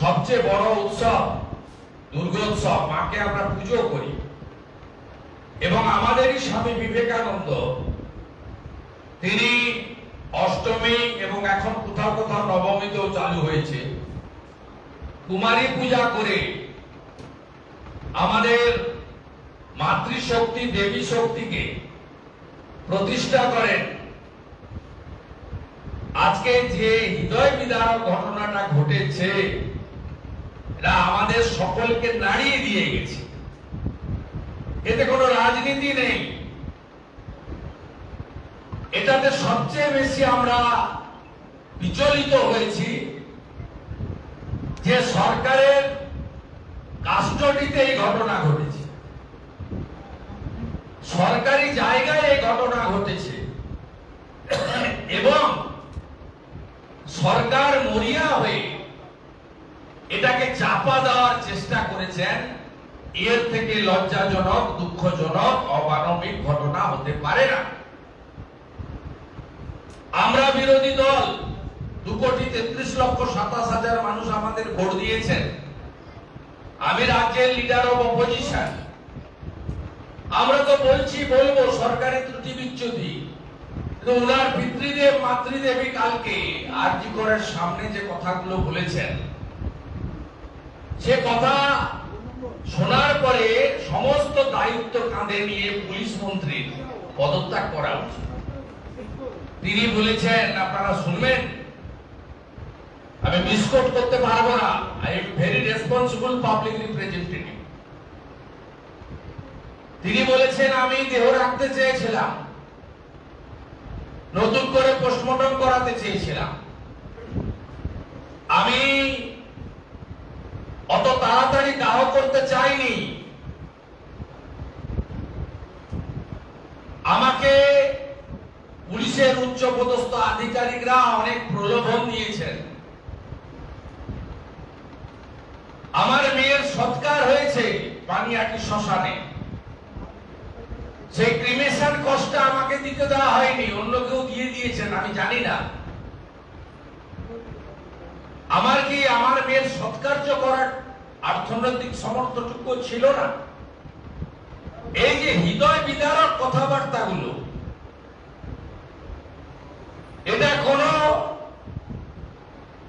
সবচেয়ে বড় উৎসব দুর্গোৎসব। মাকে আমরা পুজো করি। এবং আমাদেরই স্বামী বিবেকানন্দ, তিনি অষ্টমী এবং এখন কোথাও কোথাও নবমীতেও চালু হয়েছে। কুমারী পূজা করে আমাদের মাতৃশক্তি, দেবী শক্তিকে প্রতিষ্ঠা করেন। আজকে যে হৃদয় বিদারক ঘটনাটা ঘটেছে আমাদের সকলকে নাড়িয়ে দিয়ে গেছে। এতে কোনো রাজনীতি নেই। এটাতে সবচেয়ে বেশি আমরা বিচলিত হয়েছি যে সরকারের কাস্টডিতে এই ঘটনা ঘটেছে। সরকারি জায়গায় এই ঘটনা ঘটেছে। এবং সরকার মরিয়া হয়ে এটাকে চাপা দেওয়ার চেষ্টা করেছেন। এর থেকে লজ্জাজনক, দুঃখজনক, অমানবিক ঘটনা হতে পারে না। আমরা বিরোধী দল, দু কোটি তেত্রিশ লক্ষ সাতাশ হাজার মানুষ আমাদের ভোট দিয়েছেন। আমি রাজ্যের লিডার অব অপোজিশন আমরা তো বলছি, বলব, সরকারি ত্রুটি বিচ্যুতি। কিন্তু উনার পিতৃদেব মাতৃদেবী কালকে আরজি করের সামনে যে কথাগুলো বলেছেন। সে কথা শোনার পরে সমস্ত দায়িত্ব কাঁধে নিয়ে পুলিশ মন্ত্রীর পদত্যাগ করা উচিত। তিনি বলেছেন, আপনারা শুনবেন? আমি মিসকোট করতে পারব না। I am very responsible public representative তিনি বলেছেন, আমি দেহ রাখতে চেয়েছিলাম। নতুন করে পোস্টমর্টম করাতে চেয়েছিলাম। আমি অত তাড়াতাড়ি দাহ করতে চাইনি। আমাকে পুলিশের উচ্চপদস্থ আধিকারিকরা অনেক প্রলোভন দিয়েছেন। আমার মেয়ের সৎকার হয়েছে পানিয়াটি শ্মশানে। সেই ক্রিমেশন কষ্ট আমাকে দিতে দেওয়া হয়নি, অন্য কেউ দিয়ে দিয়েছেন, আমি জানি না আমার কি আমার মেয়ের সৎকার্য করার অর্থনৈতিক সমর্থটুকু ছিল না। এই যে হৃদয় বিদারক কথাবার্তাগুলো, এটা কোন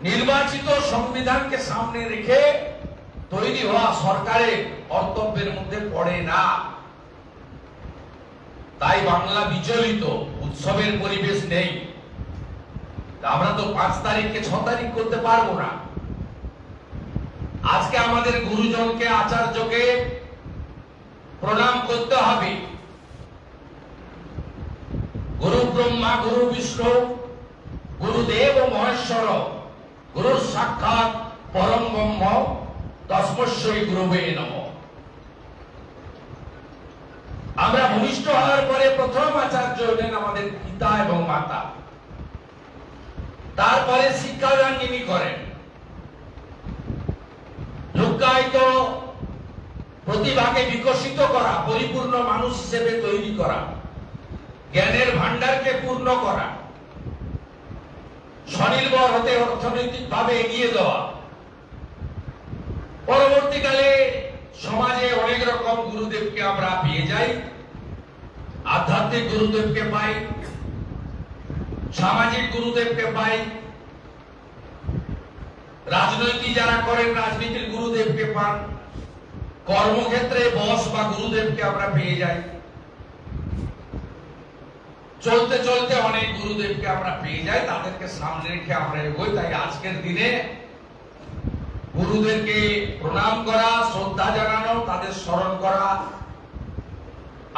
নির্বাচিত সংবিধানকে সামনে রেখে তৈরি হওয়া সরকারের কর্তব্যের মধ্যে পড়ে না। তাই বাংলা বিচলিত, উৎসবের পরিবেশ নেই। আমরা তো পাঁচ তারিখকে ছ তারিখ করতে পারব না। আজকে আমাদের গুরুজনকে, আচার্যকে প্রণাম করতে হবে। গুরু ব্রহ্মা, গুরু বিষ্ণু গুরুদেব মহেশ্বর, গুরু সাক্ষাৎ পরম ব্রহ্ম তস্মস্বই গুরুবে নম। আমরা ভূমিষ্ঠ হওয়ার পরে প্রথম আচার্য হলেন আমাদের পিতা এবং মাতা। তারপরে শিক্ষাদান যিনি করেন। প্রতিভাকে বিকশিত করা, পরিপূর্ণ মানুষ হিসেবে তৈরি করা, জ্ঞানের ভান্ডারকে পূর্ণ করা, স্বনির্ভর হতে অর্থনৈতিক ভাবে এগিয়ে দেওয়া। পরবর্তীকালে সমাজে অনেক রকম গুরুদেবকে আমরা পেয়ে যাই, আধ্যাত্মিক গুরুদেবকে পাই, সামাজিক গুরুদেবকে পাই, রাজনৈতিক যারা করেন, রাজনীতির গুরুদেবকে পান। কর্মক্ষেত্রে বস বা গুরুদেবকে আমরা পেয়ে যাই। চলতে চলতে অনেক গুরুদেবকে আমরা পেয়ে যাই, তাদেরকে সামনে রেখে আমরা এগোই। তাই আজকের দিনে গুরুদেরকে প্রণাম করা, শ্রদ্ধা জানানো, তাদের স্মরণ করা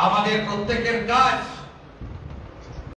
আমাদের প্রত্যেকের কাজ।